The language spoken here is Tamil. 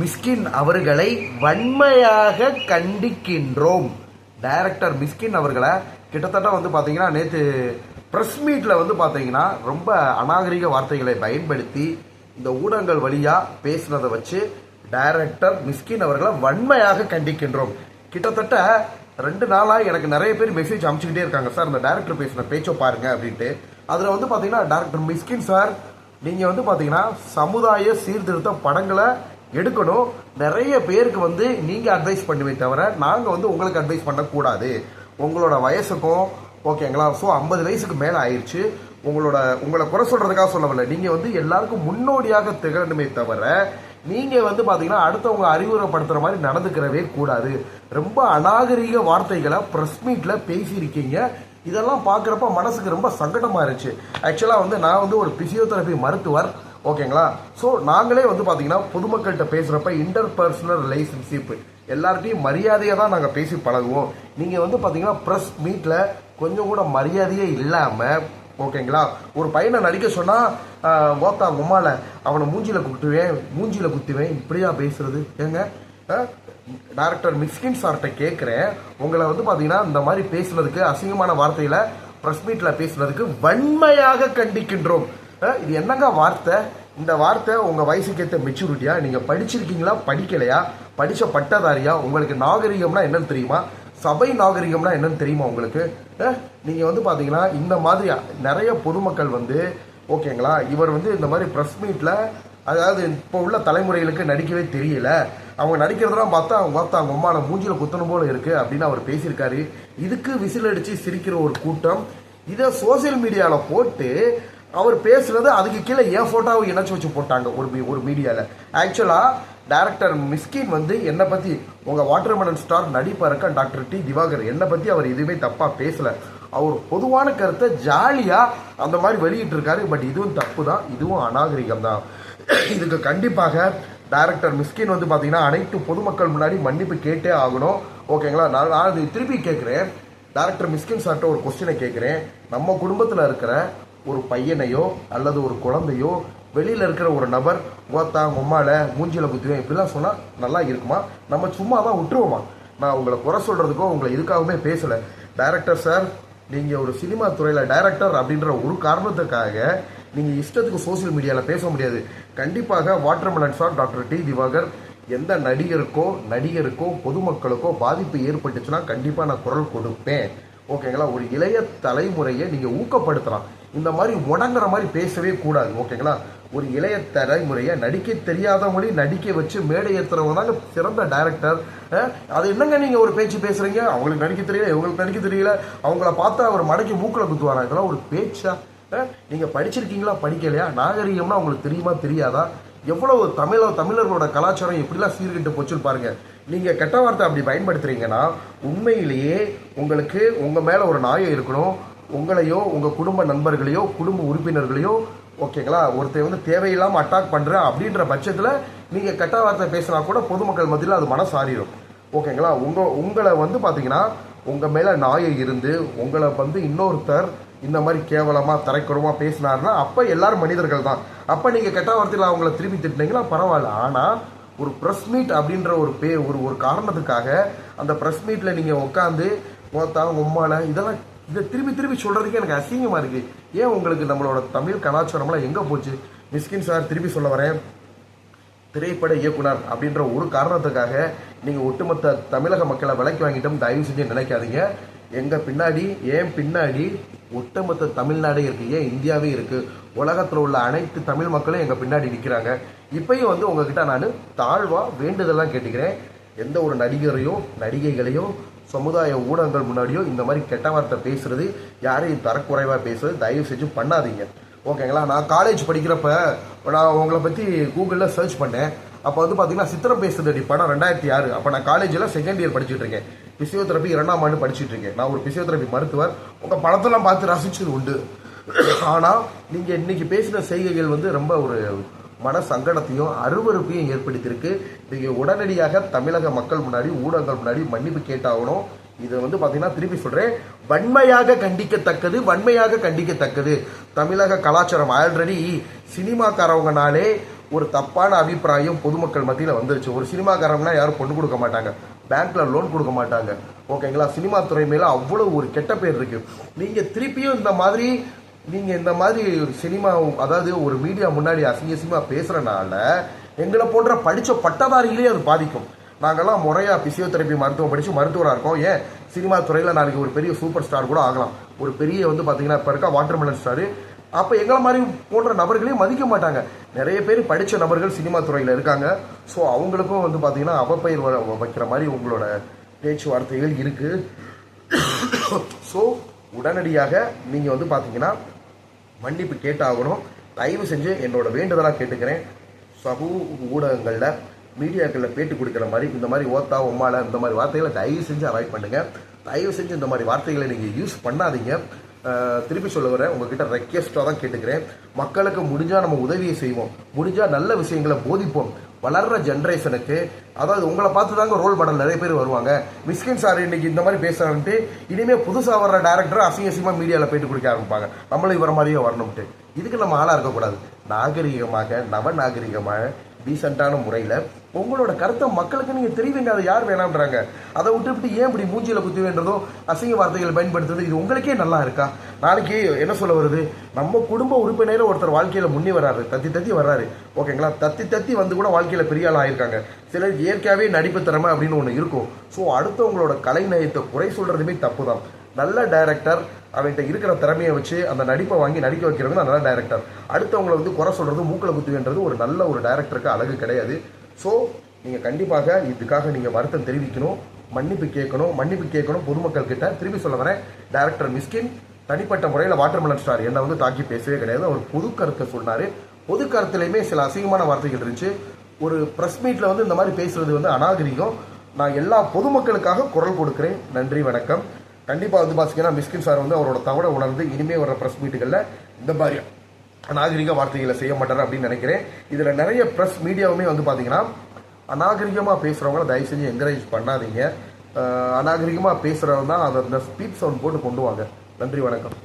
மிஸ்கின் அவர்களை வன்மையாக கண்டிக்கின்றோம். டைரக்டர் மிஸ்கின் அவர்களை கிட்டத்தட்ட வந்து பார்த்தீங்கன்னா நேற்று ப்ரெஸ் மீட்டில் வந்து பார்த்தீங்கன்னா ரொம்ப அநாகரிக வார்த்தைகளை பயன்படுத்தி இந்த ஊடகங்கள் வழியாக பேசினதை வச்சு டைரக்டர் மிஸ்கின் அவர்களை வன்மையாக கண்டிக்கின்றோம். கிட்டத்தட்ட ரெண்டு நாளாக எனக்கு நிறைய பேர் மெசேஜ் அனுப்பிச்சுக்கிட்டே இருக்காங்க. சார் இந்த டைரக்டர் பேசின பேச்சை பாருங்க அப்படின்ட்டு. அதில் வந்து பார்த்தீங்கன்னா டேரக்டர் மிஸ்கின் சார் நீங்கள் வந்து பார்த்தீங்கன்னா சமுதாய சீர்திருத்த படங்களை எடுக்கணும். நிறைய பேருக்கு வந்து நீங்கள் அட்வைஸ் பண்ணுவே தவிர நாங்கள் வந்து உங்களுக்கு அட்வைஸ் பண்ணக்கூடாது. உங்களோட வயசுக்கும் ஓகேங்களா ஸோ ஐம்பது வயசுக்கு மேலே ஆயிடுச்சு உங்களோட உங்களை குறை சொல்கிறதுக்காக சொல்லவில்லை. நீங்கள் வந்து எல்லாருக்கும் முன்னோடியாக திகழணுமே தவிர நீங்கள் வந்து பார்த்தீங்கன்னா அடுத்தவங்க அறிவுரைப்படுத்துகிற மாதிரி நடந்துக்கிறவே கூடாது. ரொம்ப அநாகரிக வார்த்தைகளை ப்ரெஸ் மீட்டில் பேசியிருக்கீங்க. இதெல்லாம் பார்க்குறப்ப மனசுக்கு ரொம்ப சங்கடமாக இருந்துச்சு. ஆக்சுவலாக வந்து நான் வந்து ஒரு பிசியோதெரபி மருத்துவர். ஓகேங்களா? ஸோ நாங்களே வந்து பார்த்தீங்கன்னா பொதுமக்கள்கிட்ட பேசுகிறப்ப இன்டர் பர்சனல் ரிலேஷன்ஷிப் எல்லார்ட்டையும் மரியாதையாக தான் நாங்கள் பேசி பழகுவோம். நீங்கள் வந்து பார்த்தீங்கன்னா ப்ரெஸ் மீட்டில் கொஞ்சம் கூட மரியாதையே இல்லாமல் ஓகேங்களா? ஒரு பையனை நடிக்க சொன்னால் ஓத்தா உமால அவனை மூஞ்சியில் குத்துவேன் மூஞ்சியில் குத்துவேன் இப்படியா பேசுறது? ஏங்க டேரக்டர் மிஸ்கின் சார்கிட்ட கேட்குறேன் உங்களை வந்து பார்த்தீங்கன்னா இந்த மாதிரி பேசுனதுக்கு அசிங்கமான வார்த்தையில் ப்ரெஸ் மீட்டில் பேசுனதுக்கு வன்மையாக கண்டிக்கின்றோம். இது என்னங்க வார்த்தை? இந்த வார்த்தை உங்கள் வயசுக்கு ஏற்ற மெச்சூரிட்டியா நீங்கள் படிச்சிருக்கீங்களா? படிக்கலையா? படித்த பட்டதாரியா? உங்களுக்கு நாகரிகம்னா என்னன்னு தெரியுமா? சபை நாகரிகம்னா என்னன்னு தெரியுமா உங்களுக்கு? நீங்கள் வந்து பார்த்தீங்கன்னா இந்த மாதிரி நிறைய பொதுமக்கள் வந்து ஓகேங்களா? இவர் வந்து இந்த மாதிரி ப்ரெஸ் மீட்டில் அதாவது இப்போ உள்ள தலைமுறைகளுக்கு நடிக்கவே தெரியல. அவங்க நடிக்கிறதெல்லாம் பார்த்தா அவங்க பார்த்தா அவங்க அம்மா மூஞ்சியில் குத்தணும் போல இருக்கு அப்படின்னு அவர் பேசியிருக்காரு. இதுக்கு விசில் அடித்து சிரிக்கிற ஒரு கூட்டம் இதை சோசியல் மீடியாவில் போட்டு அவர் பேசுகிறது அதுக்கு கீழே என் ஃபோட்டோவை இணைச்சி வச்சு போட்டாங்க ஒரு மீ- ஒரு மீடியாவில் ஆக்சுவலாக டேரக்டர் மிஸ்கின் வந்து என்னை பற்றி உங்கள் வாட்டர்மெலன் ஸ்டார் நடிப்பாக இருக்க டாக்டர் டி திவாகர் என்னை பற்றி அவர் எதுவுமே தப்பாக பேசலை. அவர் பொதுவான கருத்தை ஜாலியாக அந்த மாதிரி வெளியிட்டு இருக்காரு பட் இதுவும் தப்பு தான் இதுவும் அநாகரிகம் தான் இதுக்கு கண்டிப்பாக டேரக்டர் மிஸ்கின் வந்து பார்த்தீங்கன்னா அனைத்து பொதுமக்கள் முன்னாடி மன்னிப்பு கேட்டே ஆகணும். ஓகேங்களா நான் நான் இது திருப்பி கேட்குறேன். டேரக்டர் மிஸ்கின் சார்கிட்ட ஒரு கொஸ்டினை கேட்குறேன். நம்ம குடும்பத்தில் இருக்கிற ஒரு பையனையோ அல்லது ஒரு குழந்தையோ வெளியில் இருக்கிற ஒரு நபர் ஓத்தா உம்மால மூஞ்சில குத்துவேன் இப்படிலாம் சொன்னால் நல்லா இருக்குமா? நம்ம சும்மா தான் விட்டுருவோமா? நான் உங்களை குறை சொல்கிறதுக்கோ உங்களை இதுக்காகவுமே பேசலை. டைரக்டர் சார் நீங்கள் ஒரு சினிமா துறையில் டைரக்டர் அப்படின்ற ஒரு காரணத்துக்காக நீங்கள் இஷ்டத்துக்கு சோசியல் மீடியாவில் பேச முடியாது. கண்டிப்பாக watermelon sir doctor T Diwakar எந்த நடிகருக்கோ நடிகருக்கோ பொதுமக்களுக்கோ பாதிப்பு ஏற்பட்டுச்சுன்னா கண்டிப்பாக நான் குரல் கொடுப்பேன். ஓகேங்களா ஒரு இளைய தலைமுறையை நீங்கள் ஊக்கப்படுத்தலாம். இந்த மாதிரி முடங்குற மாதிரி பேசவே கூடாது ஓகேங்களா? ஒரு இளைய தலைமுறையை நடிக்க தெரியாதவங்களே நடிக்க வச்சு மேடை ஏற்றுறவங்க தாங்க சிறந்த டைரக்டர் அது என்னங்க நீங்கள் ஒரு பேச்சு பேசுறீங்க? அவங்களுக்கு நடிக்க தெரியல இவங்களுக்கு நடிக்க தெரியல. அவங்கள பார்த்தா அவர் மடக்கி மூக்கில் குத்துவாரா? இதெல்லாம் ஒரு பேச்சா? நீங்கள் படிச்சிருக்கீங்களா? படிக்கலையா? நாகரிகம்னா உங்களுக்கு தெரியுமா தெரியாதா? எவ்வளவு தமிழ தமிழர்களோட கலாச்சாரம் எப்படிலாம் சீர்கிட்டு போச்சுன்னு பாருங்க. நீங்கள் கெட்ட வார்த்தை அப்படி பயன்படுத்துறீங்கன்னா உண்மையிலேயே உங்களுக்கு உங்கள் மேலே ஒரு நாயம் இருக்கணும். உங்களையோ உங்கள் குடும்ப நண்பர்களையோ குடும்ப உறுப்பினர்களையோ ஓகேங்களா ஒருத்தர் வந்து தேவையில்லாமல் அட்டாக் பண்ணுறேன் அப்படின்ற பட்சத்தில் நீங்கள் கெட்ட வார்த்தை பேசினா கூட பொதுமக்கள் மத்தியில் அது மனசு ஆறிடும் ஓகேங்களா உங்கள் உங்களை வந்து பார்த்தீங்கன்னா உங்கள் மேலே நாயை இருந்து உங்களை வந்து இன்னொருத்தர் இந்த மாதிரி கேவலமாக தரைக்குறமாக பேசினாருன்னா அப்போ எல்லாரும் மனிதர்கள் தான். அப்போ நீங்கள் கெட்ட வார்த்தையில் அவங்கள திருப்பி திட்டினீங்களா பரவாயில்ல. ஆனால் ஒரு ப்ரெஸ் மீட் அப்படின்ற ஒரு பே ஒரு ஒரு காரணத்துக்காக அந்த ப்ரெஸ் மீட்டில் நீங்கள் உட்காந்து மொத்தா உம்மால இதெல்லாம் இதை திரும்பி திரும்பி சொல்கிறதுக்கே எனக்கு அசிங்கமாக இருக்குது ஏன் உங்களுக்கு நம்மளோட தமிழ் கலாச்சாரம்லாம் எங்கே போச்சு? மிஸ்கின் சார் திருப்பி சொல்ல வரேன். திரைப்பட இயக்குனர் அப்படின்ற ஒரு காரணத்துக்காக நீங்கள் ஒட்டுமொத்த தமிழக மக்களை விலைக்கு வாங்கிட்டோம் தயவு செஞ்சு நினைக்காதீங்க. எங்கள் பின்னாடி ஏன் பின்னாடி ஒட்டுமொத்த தமிழ்நாடே இருக்குது ஏன் இந்தியாவே இருக்குது உலகத்தில் உள்ள அனைத்து தமிழ் மக்களும் எங்கள் பின்னாடி நிற்கிறாங்க இப்பயும் வந்து உங்ககிட்ட நான் தாழ்வாக வேண்டுதெல்லாம் கேட்டுக்கிறேன். எந்த ஒரு நடிகரையோ நடிகைகளையோ சமுதாய ஊடகங்கள் முன்னாடியோ இந்த மாதிரி கெட்ட வார்த்தை பேசுறது யாரையும் தரக்குறைவாக பேசுறது தயவு செஞ்சு பண்ணாதீங்க. ஓகேங்களா? நான் காலேஜ் படிக்கிறப்ப நான் உங்களை பற்றி கூகுளில் சர்ச் பண்ணேன். அப்போ வந்து பார்த்தீங்கன்னா சித்திரம் பேசுதடி படம் ரெண்டாயிரத்தி ஆறு. அப்போ நான் காலேஜில் செகண்ட் இயர் படிச்சுட்டு இருக்கேன். பிசியோதெரபி இரண்டாம் ஆண்டு படிச்சுட்டு இருக்கேன். நான் ஒரு பிசியோதெரபி மருத்துவர். உங்கள் படத்தெல்லாம் பார்த்து ரசிச்சது உண்டு. ஆனால் நீங்கள் இன்னைக்கு பேசின செய்கைகள் வந்து ரொம்ப ஒரு மன சங்கடத்தையும் அருவருப்பையும் ஏற்படுத்தியிருக்கு. நீங்கள் உடனடியாக தமிழக மக்கள் முன்னாடி ஊடகங்கள் முன்னாடி மன்னிப்பு கேட்டாகணும். இது வந்து பார்த்தீங்கன்னா திருப்பி சொல்கிறேன் வன்மையாக கண்டிக்கத்தக்கது வன்மையாக கண்டிக்கத்தக்கது. தமிழக கலாச்சாரம் ஆல்ரெடி சினிமாக்காரவங்கனாலே ஒரு தப்பான அபிப்பிராயம் பொதுமக்கள் மத்தியில் வந்துருச்சு. ஒரு சினிமாக்காரங்கன்னா யாரும் பொண்ணு கொடுக்க மாட்டாங்க. பேங்க்ல லோன் கொடுக்க மாட்டாங்க. ஓகேங்களா சினிமா துறை மேல அவ்வளவு ஒரு கெட்ட பேர் இருக்கு. நீங்க திருப்பியும் இந்த மாதிரி நீங்கள் இந்த மாதிரி ஒரு சினிமா அதாவது ஒரு மீடியா முன்னாடி அசிங்க அசிங்கமா பேசுகிறனால எங்களை போன்ற படித்த பட்டதாரிகளே அது பாதிக்கும். நாங்கள்லாம் முறையாக பிசியோதெரப்பி மருத்துவம் படித்து மருத்துவராக இருக்கோம். ஏன்? சினிமா துறையில் நாளைக்கு ஒரு பெரிய சூப்பர் ஸ்டார் கூட ஆகலாம். ஒரு பெரிய வந்து பார்த்தீங்கன்னா இப்போ இருக்க வாட்டர்மெலன் ஸ்டாரு அப்போ எங்களை மாதிரி போன்ற நபர்களையும் மதிக்க மாட்டாங்க. நிறைய பேர் படித்த நபர்கள் சினிமா துறையில் இருக்காங்க. ஸோ அவங்களுக்கும் வந்து பார்த்தீங்கன்னா அவப்பெயர் வ- வைக்கிற மாதிரி உங்களோட பேச்சுவார்த்தைகள் இருக்குது ஸோ உடனடியாக நீங்கள் வந்து பார்த்தீங்கன்னா மன்னிப்பு கேட்டாகணும். தயவு செஞ்சு என்னோட வேண்டுதலாக கேட்டுக்கிறேன். சமூக ஊடகங்களில் மீடியாக்களில் பேட்டி கொடுக்குற மாதிரி இந்த மாதிரி ஓத்தா உம்மால இந்த மாதிரி வார்த்தைகளை தயவு செஞ்சு அவாய்ட் பண்ணுங்கள் தயவு செஞ்சு இந்த மாதிரி வார்த்தைகளை நீங்கள் யூஸ் பண்ணாதீங்க. திருப்பி சொல்ல வரேன் உங்ககிட்ட ரெக்வெஸ்ட்டாக தான் கேட்டுக்கிறேன். மக்களுக்கு முடிஞ்சால் நம்ம உதவியை செய்வோம். முடிஞ்சால் நல்ல விஷயங்களை போதிப்போம். வளர்ற ஜென்ரேஷனுக்கு அதாவது உங்களை பார்த்து தாங்க ரோல் மாடல் நிறைய பேர் வருவாங்க. மிஸ்கின் சார் இன்னைக்கு இந்த மாதிரி பேசுறான்ட்டு இனிமேல் புதுசாக வர்ற டேரக்டர் அசிங்க அசிங்கமாக மீடியாவில் போயிட்டு கொடுக்க ஆரம்பிப்பாங்க. நம்மளும் இவர மாதிரியே வரணும்ட்டு. இதுக்கு நம்ம ஆளாக இருக்கக்கூடாது. நாகரிகமாக நவ நாகரிகமாக டீசெண்டான முறையில் உங்களோட கருத்தை மக்களுக்கு நீங்கள் தெரிவிங்க அதை யார் வேணாம்ன்றாங்க? அதை விட்டுவிட்டு ஏன் இப்படி மூஞ்சியில் குத்தி வேண்டதோ அசிங்க வார்த்தைகள் பயன்படுத்துறது இது உங்களுக்கே நல்லா இருக்கா? நாளைக்கு என்ன சொல்ல வருது? நம்ம குடும்ப உறுப்பினர் ஒருத்தர் வாழ்க்கையில் முன்னே வராரு தத்தி தத்தி வர்றாரு. ஓகேங்களா? தத்தி தத்தி வந்து கூட வாழ்க்கையில் பெரிய ஆள் ஆயிருக்காங்க. சிலர் இயற்கையாகவே நடிப்பு திறமை அப்படின்னு ஒன்று இருக்கும். ஸோ அடுத்தவங்களோட கலை நயத்தை குறை சொல்கிறதுமே தப்பு தான் நல்ல டைரக்டர் அவன்கிட்ட இருக்கிற திறமையை வச்சு அந்த நடிப்பை வாங்கி நடிக்க வைக்கிறவங்க நல்ல டேரக்டர் அடுத்தவங்களை வந்து குறை சொல்கிறது மூக்கில் குத்துவேன்றது ஒரு நல்ல ஒரு டைரக்டருக்கு அழகு கிடையாது. ஸோ நீங்கள் கண்டிப்பாக இதுக்காக நீங்கள் வருத்தம் தெரிவிக்கணும் மன்னிப்பு கேட்கணும் மன்னிப்பு கேட்கணும் பொதுமக்கள் கிட்ட. திருப்பி சொல்ல வரேன் டேரக்டர் மிஸ்கின் தனிப்பட்ட முறையில் வாட்டர்மெலன் ஸ்டார் என்னை வந்து தாக்கி பேசவே கிடையாது. அவர் பொது கருத்தை சொன்னார். பொது கருத்துலையுமே சில அசிங்கமான வார்த்தைகள் இருந்துச்சு. ஒரு ப்ரெஸ் மீட்டில் வந்து இந்த மாதிரி பேசுறது வந்து அநாகரிகம். நான் எல்லா பொதுமக்களுக்காக குரல் கொடுக்கிறேன். நன்றி வணக்கம். கண்டிப்பாக வந்து பார்த்தீங்கன்னா மிஸ்கின் சார் வந்து அவரோட தவறை உணர்ந்து இனிமேல் வர ப்ரெஸ் மீட்டுகளில் இந்த மாதிரி அநாகரிக வார்த்தைகளை செய்ய மாட்டார் அப்படின்னு நினைக்கிறேன். இதில் நிறைய ப்ரெஸ் மீடியாவுமே வந்து பார்த்தீங்கன்னா அநாகரிகமாக பேசுகிறவங்கள தயவு செஞ்சு என்கரேஜ் பண்ணாதீங்க. அநாகரிகமாக பேசுகிறவங்க தான் அதை அந்த ஸ்பீட் சவுண்ட் போட்டு கொண்டு வாங்க. நன்றி வணக்கம்.